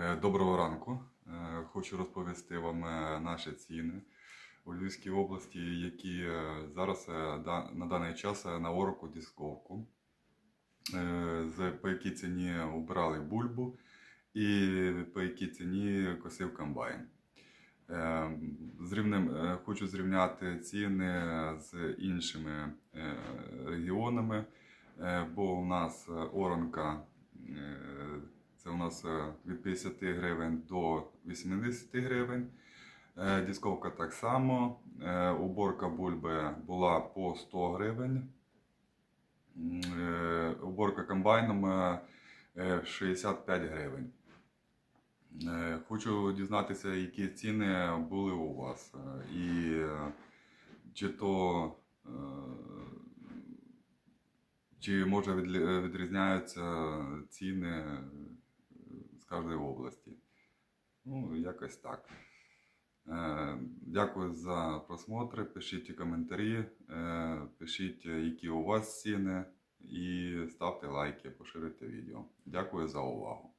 Е, Доброго ранку. Е, Хочу розповісти вам е, наші ціни у Львівській області, які зараз на даний час на ороку дисковку. По якій ціні обирали бульбу і по якій ціні косив комбайн. Хочу зрівняти ціни з іншими регіонами, бо у нас оранка це у нас е, від 50 гривень до 80 гривень. Е, Дісковка так само. Е, Уборка бульби була по 100 гривень. Уборка комбайном е, е, 65 гривень. Хочу дізнатися, які ціни були у вас. І чи то чи може відрізняються ціни кожної області. Ну, якось так. Е, Дякую за просмотри. Пишіть коментарі, е, пишіть, які у вас ціни, і ставте лайки, поширюйте відео. Дякую за увагу.